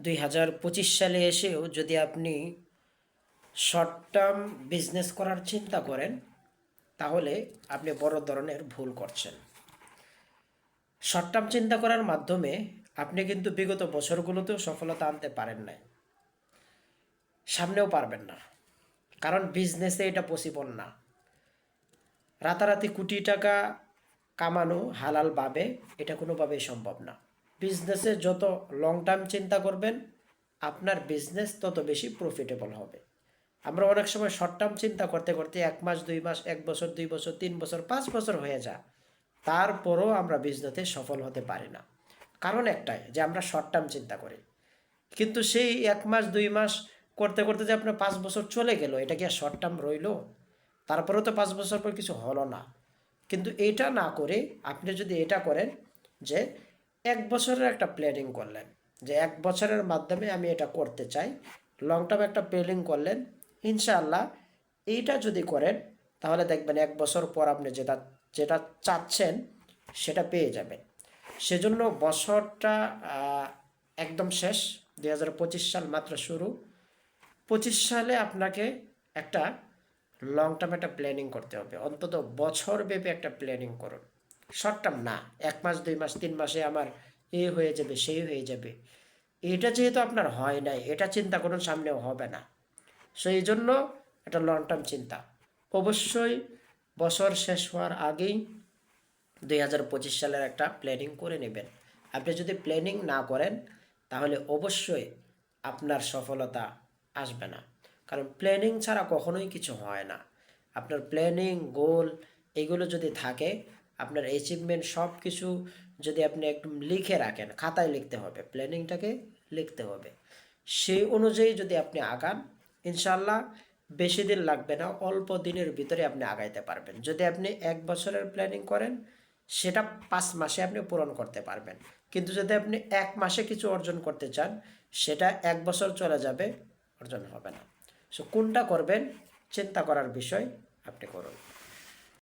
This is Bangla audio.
দুই হাজার পঁচিশ সালে এসেও যদি আপনি শর্ট টার্ম বিজনেস করার চিন্তা করেন, তাহলে আপনি বড় ধরনের ভুল করছেন। শর্ট টার্ম চিন্তা করার মাধ্যমে আপনি কিন্তু বিগত বছরগুলোতেও সফলতা আনতে পারেন নাই। সামনেও পারবেন না। কারণ বিজনেসে এটা পসিবল না। রাতারাতি কোটি টাকা কামানো হালালভাবে এটা কোনোভাবেই সম্ভব না। বিজনেসে যত লং টার্ম চিন্তা করবেন, আপনার বিজনেস তত বেশি প্রফিটেবল হবে। আমরা অনেক সময় শর্ট টার্ম চিন্তা করতে করতে এক মাস, দুই মাস, এক বছর, দুই বছর, তিন বছর, পাঁচ বছর হয়ে যায়। তারপরও আমরা বিজনেসে সফল হতে পারি না। কারণ একটাই, যে আমরা শর্ট টার্ম চিন্তা করি। কিন্তু সেই এক মাস, দুই মাস করতে করতে যে আপনার পাঁচ বছর চলে গেল, এটা কি আর শর্ট টার্ম রইল? তারপরেও তো পাঁচ বছর পর কিছু হলো না। কিন্তু এটা না করে আপনি যদি এটা করেন যে এক বছরের একটা প্ল্যানিং করলেন, যে এক বছরের মাধ্যমে আমি এটা করতে চাই। লং টার্ম একটা প্ল্যানিং করলেন, ইনশাআল্লাহ এইটা যদি করেন, তাহলে দেখবেন এক বছর পর আপনি যেটা যেটা চাচ্ছেন, সেটা পেয়ে যাবেন। সেজন্য বছরটা একদম শেষ, দুই হাজার পঁচিশ সাল মাত্র শুরু। পঁচিশ সালে আপনাকে একটা লং টার্ম একটা প্ল্যানিং করতে হবে। অন্তত বছর ব্যাপী একটা প্ল্যানিং করুন। শর্ট টার্ম না, এক মাস, দুই মাস, তিন মাসে আমার এ হয়ে যাবে, সেই হয়ে যাবে। এটা যেহেতু আপনার হয় নাই, এটা চিন্তা করুন, সামনেও হবে না। সেই জন্য একটা লং টার্ম চিন্তা। অবশ্যই বছর শেষ হওয়ার আগেই দুই হাজার পঁচিশ সালের একটা প্ল্যানিং করে নেবেন। আপনি যদি প্ল্যানিং না করেন, তাহলে অবশ্যই আপনার সফলতা আসবে না। কারণ প্ল্যানিং ছাড়া কখনোই কিছু হয় না। আপনার প্ল্যানিং গোল এগুলো যদি থাকে আপনার অ্যাচিভমেন্ট সব কিছু যদি আপনি একদম লিখে রাখেন, খাতায় লিখতে হবে প্ল্যানিংটাকে লিখতে হবে। সেই অনুযায়ী যদি আপনি আগান ইনশাল্লাহ বেশি দিন লাগবে না, অল্প দিনের ভিতরে আপনি আগাইতে পারবেন। যদি আপনি এক বছরের প্ল্যানিং করেন, সেটা পাঁচ মাসে আপনি পূরণ করতে পারবেন। কিন্তু যদি আপনি এক মাসে কিছু অর্জন করতে চান, সেটা এক বছর চলে যাবে, অর্জন হবে না। সো কোনটা করবেন, চিন্তা করার বিষয় আপনি করুন।